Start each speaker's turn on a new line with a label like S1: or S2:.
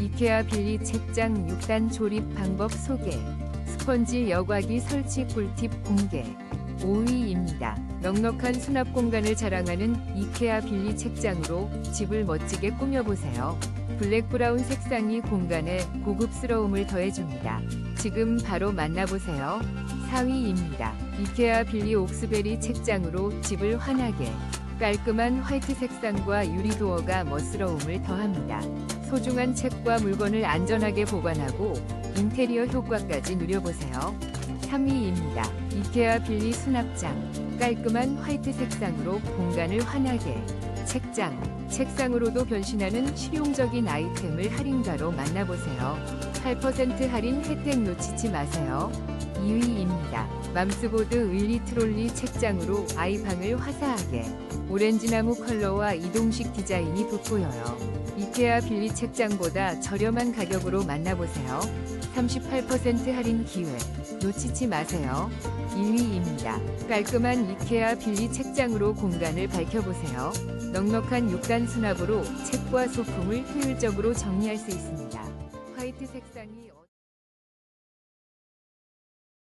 S1: 이케아 빌리 책장 6단 조립 방법 소개. 스펀지 여과기 설치 꿀팁 공개. 5위입니다. 넉넉한 수납 공간을 자랑하는 이케아 빌리 책장으로 집을 멋지게 꾸며보세요. 블랙 브라운 색상이 공간에 고급스러움을 더해줍니다. 지금 바로 만나보세요. 4위입니다. 이케아 빌리 옥스베리 책장으로 집을 환하게. 깔끔한 화이트 색상과 유리 도어가 멋스러움을 더합니다. 소중한 책과 물건을 안전하게 보관하고 인테리어 효과까지 누려보세요. 3위입니다. 이케아 빌리 수납장. 깔끔한 화이트 색상으로 공간을 환하게. 책장, 책상으로도 변신하는 실용적인 아이템을 할인가로 만나보세요. 8% 할인 혜택 놓치지 마세요. 2위입니다. 맘스보드 의리 트롤리 책장으로 아이방을 화사하게. 오렌지나무 컬러와 이동식 디자인이 돋보여요. 이케아 빌리 책장보다 저렴한 가격으로 만나보세요. 38% 할인 기회 놓치지 마세요. 1위입니다. 깔끔한 이케아 빌리 책장으로 공간을 밝혀보세요. 넉넉한 6단 수납으로 책과 소품을 효율적으로 정리할 수 있습니다. 화이트 색상이